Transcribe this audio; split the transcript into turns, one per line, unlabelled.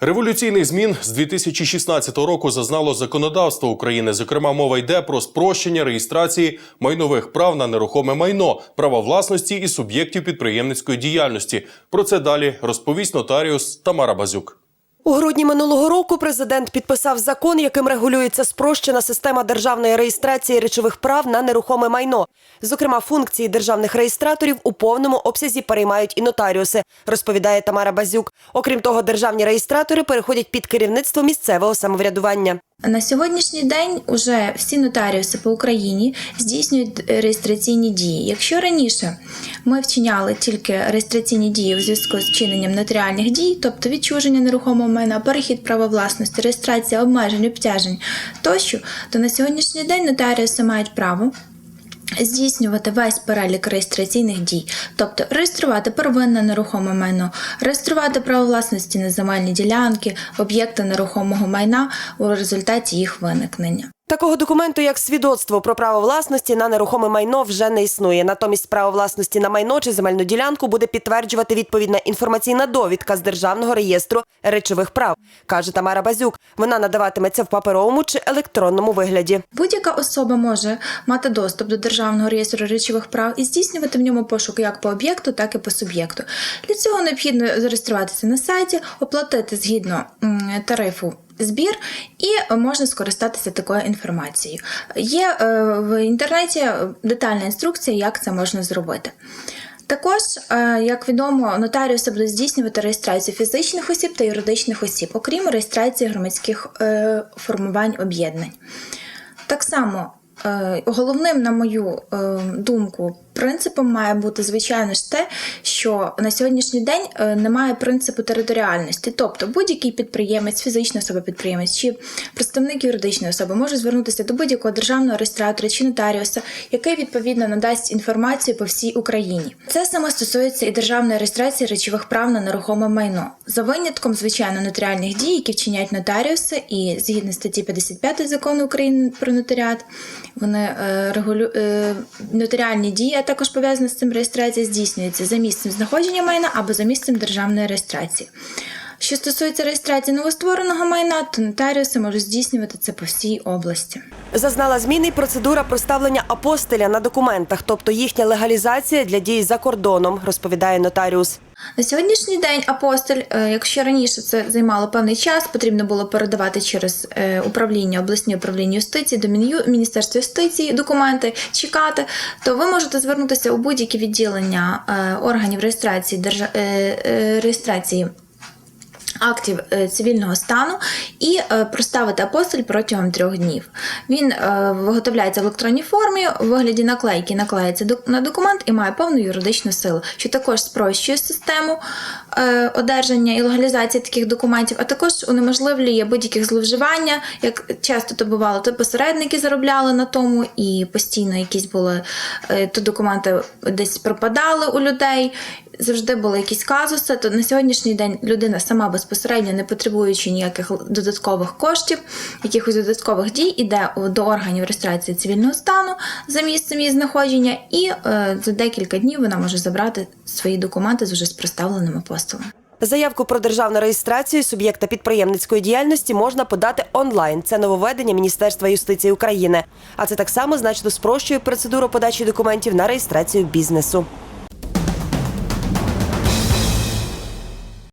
Революційних змін з 2016 року зазнало законодавство України. Зокрема, мова йде про спрощення реєстрації майнових прав на нерухоме майно, права власності і суб'єктів підприємницької діяльності. Про це далі розповість нотаріус Тамара Базюк.
У грудні минулого року президент підписав закон, яким регулюється спрощена система державної реєстрації речових прав на нерухоме майно. Зокрема, функції державних реєстраторів у повному обсязі переймають і нотаріуси, розповідає Тамара Базюк. Окрім того, державні реєстратори переходять під керівництво місцевого самоврядування.
На сьогоднішній день уже всі нотаріуси по Україні здійснюють реєстраційні дії. Якщо раніше ми вчиняли тільки реєстраційні дії у зв'язку з вчиненням нотаріальних дій, тобто відчуження нерухомого майна, перехід права власності, реєстрація обмежень, обтяжень тощо, то на сьогоднішній день нотаріуси мають право здійснювати весь перелік реєстраційних дій, тобто реєструвати первинне нерухоме майно, реєструвати право власності на земельні ділянки, об'єкти нерухомого майна у результаті їх виникнення.
Такого документу, як свідоцтво про право власності на нерухоме майно, вже не існує. Натомість право власності на майно чи земельну ділянку буде підтверджувати відповідна інформаційна довідка з державного реєстру речових прав, каже Тамара Базюк. Вона надаватиметься в паперовому чи електронному вигляді.
Будь-яка особа може мати доступ до державного реєстру речових прав і здійснювати в ньому пошук як по об'єкту, так і по суб'єкту. Для цього необхідно зареєструватися на сайті, оплатити згідно тарифу. Збір і можна скористатися такою інформацією. Є е, в інтернеті детальна інструкція, як це можна зробити. Також, е, як відомо, нотаріуси будуть здійснювати реєстрацію фізичних осіб та юридичних осіб, окрім реєстрації громадських е, формувань об'єднань. Так само, головним, на мою думку, принципом має бути, звичайно ж, те, що на сьогоднішній день е, немає принципу територіальності. Тобто будь-який підприємець, фізична особа підприємець чи представник юридичної особи може звернутися до будь-якого державного реєстратора чи нотаріуса, який відповідно надасть інформацію по всій Україні. Це саме стосується і державної реєстрації речових прав на нерухоме майно за винятком, звичайно, нотаріальних дій, які вчиняють нотаріуси, і згідно статті 55 закону України про нотаріат, вони е, регулю... е, нотаріальні дії, також пов'язана з цим реєстрація, здійснюється за місцем знаходження майна або за місцем державної реєстрації. Що стосується реєстрації новоствореного майна, то нотаріуси можуть здійснювати це по всій області.
Зазнала зміни процедура проставлення апостиля на документах, тобто їхня легалізація для дій за кордоном, розповідає нотаріус.
На сьогоднішній день апостиль, е, якщо раніше це займало певний час, потрібно було передавати через е, управління, обласні управління юстиції до Міністерства юстиції документи, чекати, то ви можете звернутися у будь-які відділення е, органів реєстрації держа... е, реєстрації. Актів цивільного стану і е, проставити апостиль протягом трьох днів. Він е, виготовляється в електронній формі, у вигляді наклейки наклеїться на документ і має повну юридичну силу, що також спрощує систему е, одержання і легалізації таких документів, а також унеможливлює будь-яких зловживання, як часто то бувало, то посередники заробляли на тому, і постійно якісь були то документи десь пропадали у людей. Завжди були якісь казуси, то на сьогоднішній день людина сама безпосередньо, не потребуючи ніяких додаткових коштів, якихось додаткових дій, іде до органів реєстрації цивільного стану за місцем її знаходження, і е, за декілька днів вона може забрати свої документи з уже з проставленим апостолом.
Заявку про державну реєстрацію суб'єкта підприємницької діяльності можна подати онлайн. Це нововведення Міністерства юстиції України. А це так само значно спрощує процедуру подачі документів на реєстрацію бізнесу.